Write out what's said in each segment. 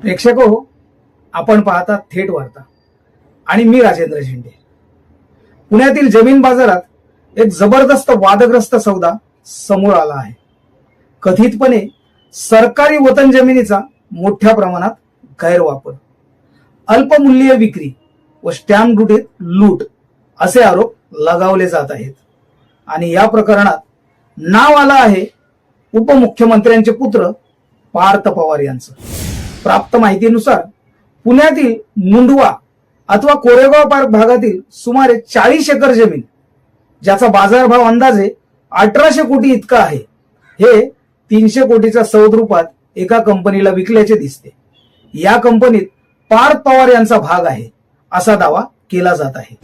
प्रेक्षक हो आपण पाहता थेट वार्ता. आणि मी राजेंद्र झेंडे पुण्यातील जमीन बाजारात एक जबरदस्त वादग्रस्त सौदा समोर आला आहे. कथितपणे सरकारी वतन जमिनीचा मोठ्या प्रमाणात गैरवापर अल्पमूल्य विक्री व स्टॅम्प ड्युटीत लूट असे आरोप लगावले जात आहेत. आणि या प्रकरणात नाव आलं आहे उपमुख्यमंत्र्यांचे पुत्र पार्थ पवार यांचं. प्राप्त माहितीनुसार पुण्यातील मुंडवा अथवा कोरेगाव पार्क भागातील सुमारे चाळीस एकर जमीन ज्याचा बाजारभाव अंदाजे अठराशे कोटी इतका आहे. हे तीनशे कोटीच्या सौद रूपात एका कंपनीला विकल्याचे दिसते. या कंपनीत पार्थ पवार यांचा भाग आहे असा दावा केला जात आहे.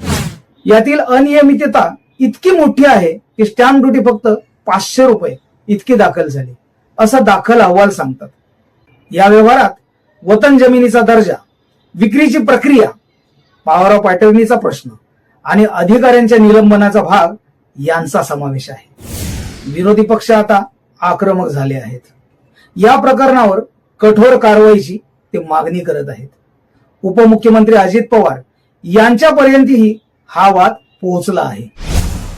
यातील अनियमितता इतकी मोठी आहे की स्टॅम्प ड्युटी फक्त पाचशे रुपये इतकी दाखल झाली असा दाखल अहवाल सांगतात. या व्यवहारात वतन जमिनीचा दर्जा विक्रीची प्रक्रिया पॉवर ऑफ प्रश्न आणि अधिकाऱ्यांच्या निलंबनाचा भाग यांचा समावेश आहे. विरोधी पक्ष आता आक्रमक झाले आहेत. या प्रकरणावर कठोर कारवाईची ते मागणी करत आहेत. उपमुख्यमंत्री अजित पवार यांच्यापर्यंतही हा वाद पोहोचला आहे.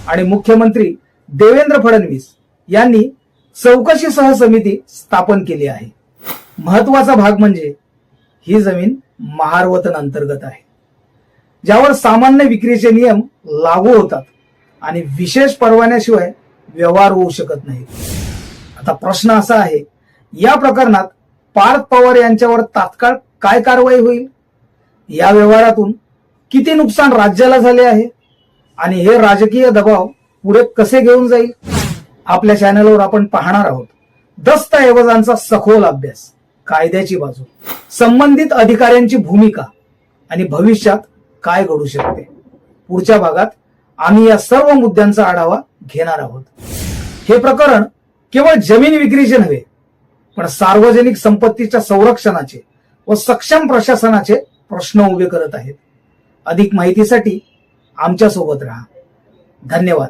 आणि मुख्यमंत्री देवेंद्र फडणवीस यांनी चौकशी सह समिती स्थापन केली आहे. महत्त्वाचा भाग म्हणजे ही जमीन महारवतन अंतर्गत आहे. ज्यावर सामान्य विक्रीचे नियम लागू होतात आणि विशेष परवान्याशिवाय व्यवहार होऊ शकत नाही आता प्रश्न असा आहे या प्रकरणात पार्थ पवार यांच्यावर तात्काळ काय कारवाई होईल? या व्यवहारातून किती नुकसान राज्याला झाले आहे? आणि हे राजकीय दबाव पुढे कसे घेऊन जाईल? आपल्या चॅनलवर आपण पाहणार आहोत. दस्तऐवजांचा सखोल अभ्यास. कायद्याची बाजू. संबंधित अधिकाऱ्यांची भूमिका आणि भविष्यात काय घडू शकते? पुढच्या भागात आम्ही या सर्व मुद्द्यांचा आढावा घेणार आहोत. हे प्रकरण केवळ जमीन विक्रीचे नव्हे पण सार्वजनिक संपत्तीच्या संरक्षणाचे व सक्षम प्रशासनाचे प्रश्न उभे करत आहेत. अधिक माहितीसाठी आमच्यासोबत राहा. धन्यवाद.